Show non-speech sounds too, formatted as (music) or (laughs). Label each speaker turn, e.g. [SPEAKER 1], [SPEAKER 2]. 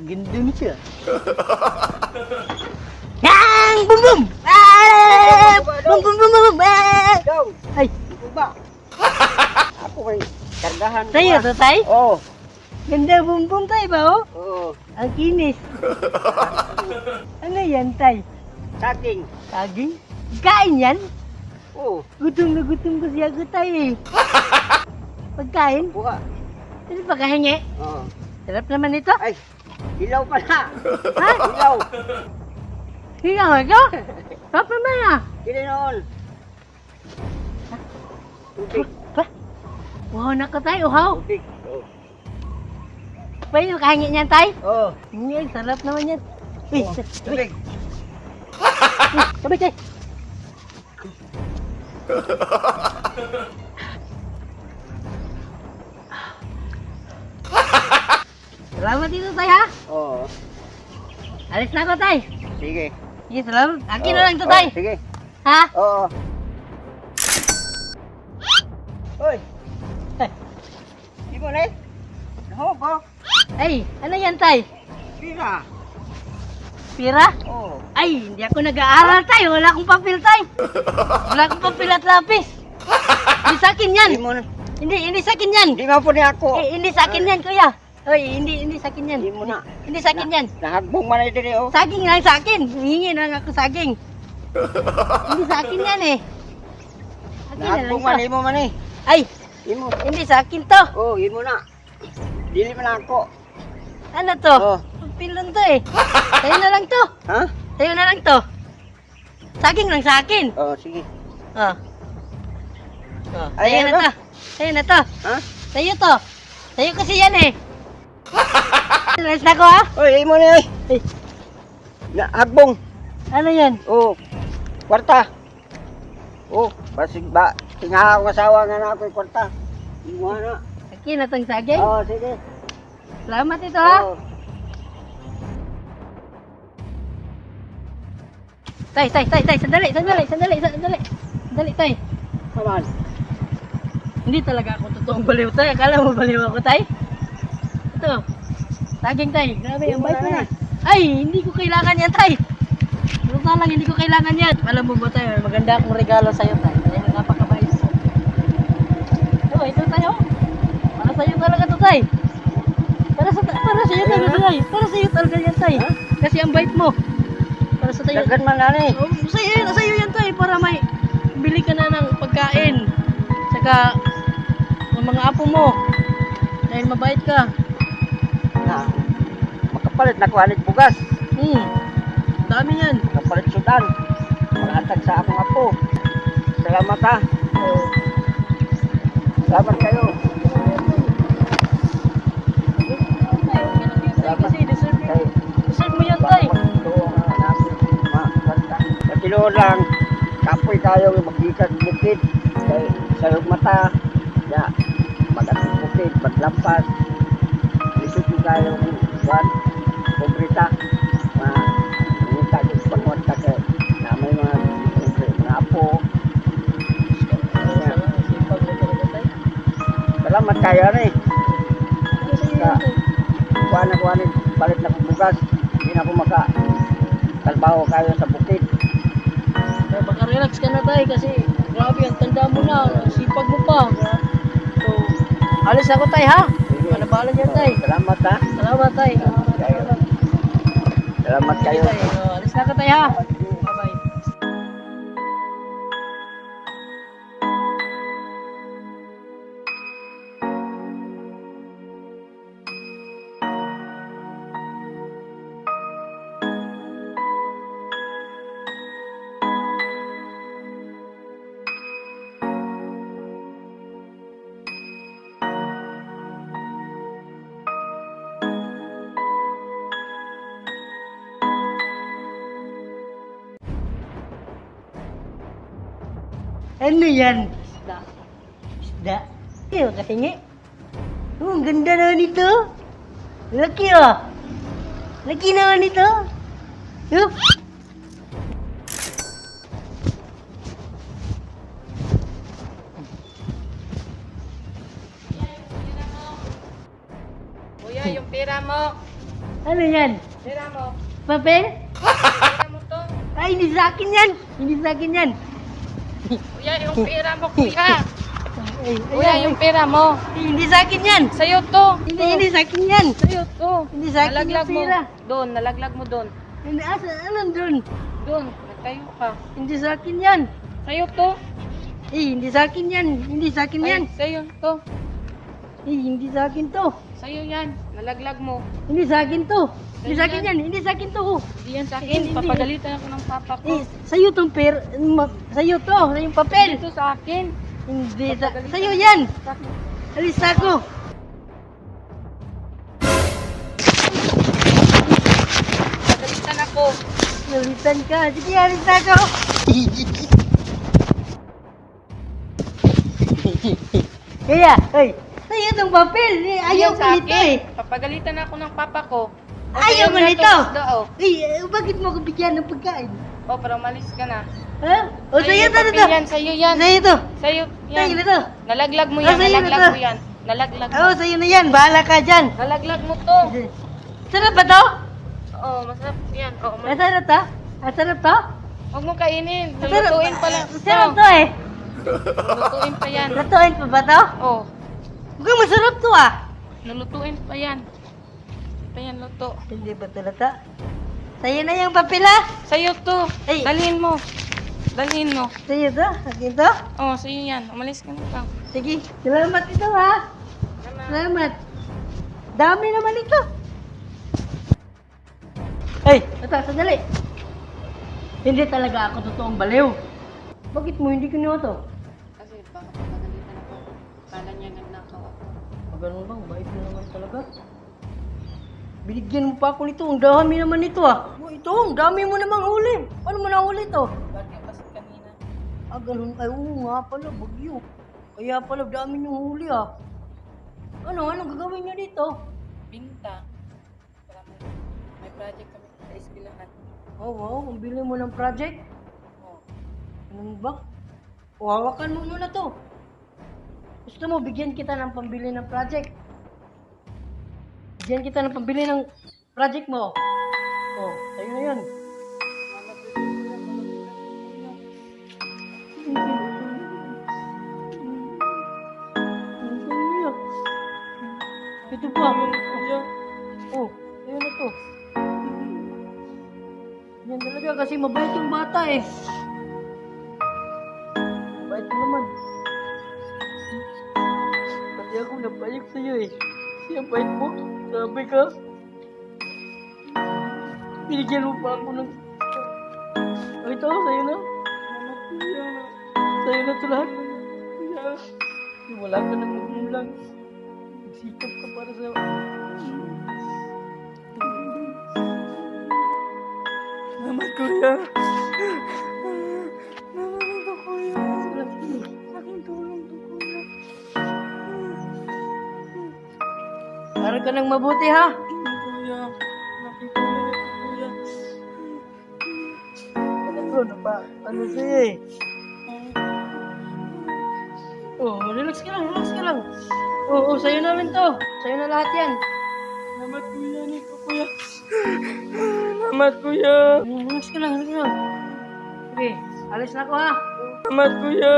[SPEAKER 1] Ganda ni siya. (laughs) Yang! Bum bum! Ah! Bum bum bum bum! Ah! Ay,
[SPEAKER 2] ba? Ako kay kargahan.
[SPEAKER 1] tayo to tay?
[SPEAKER 2] Oo.
[SPEAKER 1] Ganda bum bum tay ba oh?
[SPEAKER 2] Oo.
[SPEAKER 1] Ang kinis. Ano yan tay?
[SPEAKER 2] Saking.
[SPEAKER 1] Saging? Kain yan?
[SPEAKER 2] Oo.
[SPEAKER 1] Gutom na gutom ko siya ko tay eh. (laughs) Pagkain?
[SPEAKER 2] Buka.
[SPEAKER 1] Ano pagkahingi?
[SPEAKER 2] Oo.
[SPEAKER 1] Sarap naman ito.
[SPEAKER 2] Ay, hilaw pala.
[SPEAKER 1] Ha?
[SPEAKER 2] Hilaw.
[SPEAKER 1] Nga ito? Sarap naman ah.
[SPEAKER 2] Kini noon. Tubig.
[SPEAKER 1] Pa? Wow, nako tay, uhaw.
[SPEAKER 2] Tubig. Oo.
[SPEAKER 1] Pwede makahingi niyan tay?
[SPEAKER 2] Oo.
[SPEAKER 1] Hindi, sarap naman yan. Eh,
[SPEAKER 2] Oh, Tubig.
[SPEAKER 1] sabay tay. Salamat dito tay ha.
[SPEAKER 2] Oo.
[SPEAKER 1] Alis na ako tay.
[SPEAKER 2] Sige.
[SPEAKER 1] Sige, salamat. Akin na lang to tay.
[SPEAKER 2] Sige.
[SPEAKER 1] Ha?
[SPEAKER 2] Oo. Hoy. Di mo na eh. Naho ba?
[SPEAKER 1] Ay, ano yan tay?
[SPEAKER 2] Pira.
[SPEAKER 1] Pira?
[SPEAKER 2] Oo.
[SPEAKER 1] Ay, hindi ako nag-aaral tay. Wala akong papel tay. Wala akong papel at lapis. Hindi sa akin yan.
[SPEAKER 2] Di mo na.
[SPEAKER 1] Hindi, hindi sa akin yan.
[SPEAKER 2] Di mo po ni ako.
[SPEAKER 1] Eh, hindi sa akin yan, kuya. Oy, hindi, hindi sa akin yan.
[SPEAKER 2] Di mo na.
[SPEAKER 1] Hindi sa akin yan.
[SPEAKER 2] Nahagbong man ito oh.
[SPEAKER 1] Saging lang sa akin. Hingi na lang ako saging. hindi sa akin yan eh. Akin na
[SPEAKER 2] Nahagbong man imo man eh.
[SPEAKER 1] Ay,
[SPEAKER 2] Di mo.
[SPEAKER 1] hindi sa akin to.
[SPEAKER 2] Oo, imo na. Dili man ako.
[SPEAKER 1] Ano to?
[SPEAKER 2] Oo.
[SPEAKER 1] Pilon to eh. Tayo na lang to.
[SPEAKER 2] Ha?
[SPEAKER 1] Tayo na lang to. Saging lang sa akin.
[SPEAKER 2] Oo, sige.
[SPEAKER 1] Oh. Oh,
[SPEAKER 2] Ay,
[SPEAKER 1] tayo na
[SPEAKER 2] ano?
[SPEAKER 1] to. Tayo na to.
[SPEAKER 2] Ha?
[SPEAKER 1] Tayo to. Tayo kasi yan eh. Alas na ko ah.
[SPEAKER 2] Oy, imo ni oy.
[SPEAKER 1] Eh,
[SPEAKER 2] Nahagbong.
[SPEAKER 1] ano yan?
[SPEAKER 2] Oo. Kwarta. Oo, basig ba? Tinga ako asawa nga na ako kwarta. Imo na.
[SPEAKER 1] Akin na tong saging.
[SPEAKER 2] Oo, sige.
[SPEAKER 1] Salamat ito ha.
[SPEAKER 2] Oo.
[SPEAKER 1] Tay, tay, tay, tay, sandali, sandali, sandali, sandali. Sandali, tay.
[SPEAKER 2] Kaman.
[SPEAKER 1] Hindi talaga ako totoong baliw, tay. Akala mo baliw ako, tay? Ito. Saging, tay. Grabe, ang bait na. Ay, hindi ko kailangan yan, tay. Totoo lang, hindi ko kailangan yan. Alam mo ba, tay, maganda akong regalo sa'yo, tay. Dahil napakabait. Oh, ito, tay, oh. Para sa'yo talaga to, tay. Para sa para sa'yo talaga, tay. Para sa'yo talaga yan, tay. Kasi ang bait mo. Para sa tayo.
[SPEAKER 2] Dagan man na ni.
[SPEAKER 1] Oh, sa'yo, sa'yo yan tayo para may bili ka na ng pagkain. Saka ng mga apo mo. Dahil mabait ka.
[SPEAKER 2] Na. Makapalit na kuhanig bugas.
[SPEAKER 1] Hmm. Dami yan.
[SPEAKER 2] Makapalit sudan. Maghatag sa akong apo. Salamat ha.
[SPEAKER 1] Oh.
[SPEAKER 2] Salamat kayo.
[SPEAKER 1] Deserve,
[SPEAKER 2] Kay
[SPEAKER 1] deserve mo yan tay.
[SPEAKER 2] Patinuod lang, kapoy tayo magikan bukid. Kay sayog mata, ya, magatong bukid, maglampas. Lisod tayo ng buwan, kumbrita. Ma, nangita yung panguat ka na may mga mga apo. Salamat kayo rin.
[SPEAKER 1] Kasi yun, tay.
[SPEAKER 2] Kuha na kuha balit na kong bugas. Hindi na ako maka talbaho kayo sa bukid.
[SPEAKER 1] Kaya baka relax ka na tay kasi grabe ang tanda mo na. Sipag mo pa. So, alis ako tay ha. Panabalan yan tay.
[SPEAKER 2] Salamat ha.
[SPEAKER 1] Salamat tay.
[SPEAKER 2] Salamat kayo.
[SPEAKER 1] Alis na ka tay ha. Ano yan? Isda. Isda. Iyo, katingi. Oh, ang ganda naman ito. Laki oh. Laki naman ito. Yup.
[SPEAKER 3] Kuya, yung pera mo.
[SPEAKER 1] Ano yan?
[SPEAKER 3] Pera mo.
[SPEAKER 1] Papel?
[SPEAKER 3] Pera mo to.
[SPEAKER 1] Ay, hindi sa akin yan. Hindi sa akin yan. (laughs)
[SPEAKER 3] Kuya, yung pera mo, kuya. Kuya, yung pera mo.
[SPEAKER 1] hindi sa akin yan.
[SPEAKER 3] Sa'yo to.
[SPEAKER 1] Hindi, hindi sa akin yan.
[SPEAKER 3] Sa'yo to.
[SPEAKER 1] Hindi sa akin
[SPEAKER 3] Nalaglag
[SPEAKER 1] yung
[SPEAKER 3] mo.
[SPEAKER 1] pera.
[SPEAKER 3] Doon, nalaglag mo doon.
[SPEAKER 1] Hindi, asa, anong dun?
[SPEAKER 3] Doon, nagtayo ka.
[SPEAKER 1] Hindi sa akin yan.
[SPEAKER 3] Sa'yo to.
[SPEAKER 1] Eh, hindi sa akin yan. Hindi sa akin yan.
[SPEAKER 3] Ay, sa'yo to.
[SPEAKER 1] Eh, hindi sa akin to.
[SPEAKER 3] Sa'yo yan. Nalaglag mo.
[SPEAKER 1] Hindi sa akin to. Hindi sa akin
[SPEAKER 3] yan.
[SPEAKER 1] Hindi sa akin to.
[SPEAKER 3] Hindi yan sa akin.
[SPEAKER 1] hindi.
[SPEAKER 3] Papagalitan ako ng papa ko.
[SPEAKER 1] Eh, sa'yo tong per... ma- Sa'yo to. Sa'yo yung papel.
[SPEAKER 3] Ito sa akin.
[SPEAKER 1] Hindi sa...
[SPEAKER 3] Papagalitan.
[SPEAKER 1] Sa'yo yan.
[SPEAKER 3] Sa akin.
[SPEAKER 1] Alis na ako.
[SPEAKER 3] Papagalitan ako.
[SPEAKER 1] Alisan ka. Sige, alis na ako. (laughs) Kaya, ay, sa'yo tong papel. Eh, ayaw ko nito eh.
[SPEAKER 3] Papagalitan ako ng papa ko. O,
[SPEAKER 1] Ayaw
[SPEAKER 3] sa'yo na
[SPEAKER 1] nito.
[SPEAKER 3] oh.
[SPEAKER 1] Eh, eh, bakit mo ko bigyan ng pagkain?
[SPEAKER 3] Oh, pero umalis ka na.
[SPEAKER 1] Ha? O, sa'yo
[SPEAKER 3] papel
[SPEAKER 1] to.
[SPEAKER 3] yan, sa'yo yan.
[SPEAKER 1] Sa'yo to.
[SPEAKER 3] Sa'yo yan.
[SPEAKER 1] Sa'yo to.
[SPEAKER 3] Nalaglag mo
[SPEAKER 1] Ah,
[SPEAKER 3] yan,
[SPEAKER 1] sa'yo na
[SPEAKER 3] nalaglag mo yan. Nalaglag mo.
[SPEAKER 1] Oo, sa'yo na yan. Bahala ka dyan.
[SPEAKER 3] Nalaglag mo to.
[SPEAKER 1] Sarap ba to?
[SPEAKER 3] Oo, masarap yan. Oo,
[SPEAKER 1] Ay,
[SPEAKER 3] mas-
[SPEAKER 1] sarap to? Ay, sarap to?
[SPEAKER 3] Huwag mo kainin. Lulutuin pa lang.
[SPEAKER 1] Sarap to eh.
[SPEAKER 3] Lulutuin pa yan.
[SPEAKER 1] Lutuin pa ba to?
[SPEAKER 3] Oh,
[SPEAKER 1] Mukhang to ah.
[SPEAKER 3] lulutuin pa yan. Pa yan, luto.
[SPEAKER 1] Hindi ba talata? Sa'yo na yung papel ha?
[SPEAKER 3] Sa'yo to.
[SPEAKER 1] Ay.
[SPEAKER 3] Dalhin mo. Dalhin mo.
[SPEAKER 1] Sa'yo to? Akin to?
[SPEAKER 3] Oh, sa'yo yan. Umalis ka na pa.
[SPEAKER 1] Sige. Salamat ito ha. Salamat. Dami naman ito. Ay, ito, sandali. Hindi talaga ako totoong baliw. Bakit mo hindi kinuha to? Ganun bang? Bait mo naman talaga. Binigyan mo pa ako nito. Ang dami naman nito ah. Oh, ito, ang dami mo namang huli. Paano mo nahuli to?
[SPEAKER 3] Bakit kasi kanina?
[SPEAKER 1] Ah, ganun. Ay, oo nga pala, bagyo. Kaya pala, dami niyong huli ah. Ano, anong gagawin niyo dito?
[SPEAKER 3] Binta. Para may, may project kami sa eskwelahan.
[SPEAKER 1] Oh, wow, kung bili mo ng project.
[SPEAKER 3] Oh.
[SPEAKER 1] Ano ba? O, hawakan mo muna to. Gusto mo, bigyan kita ng pambili ng project. Bigyan kita ng pambili ng project mo. Oh, sa'yo na yan. Ito pa. Oh, ayun na to. Yan talaga kasi mabait yung bata eh. Napayag sa'yo eh. Siya bait mo. Sabi ka. Binigyan mo pa ako ng... Oh, ito, sa'yo na. Sa'yo na ito lahat. Wala ka nang magulang. Nagsikap ka para sa... Naman, kuya. Para ka nang mabuti, ha? Kuya. Kuya. Ano napa, ano sa'yo eh? Oh, relax ka lang, relax ka lang. Oo, oh, sa'yo na rin to. Sa'yo na lahat yan. Salamat kuya, nito kuya. Salamat kuya. Relax ka lang, relax ka lang. Okay, alis na ako ha. Salamat kuya.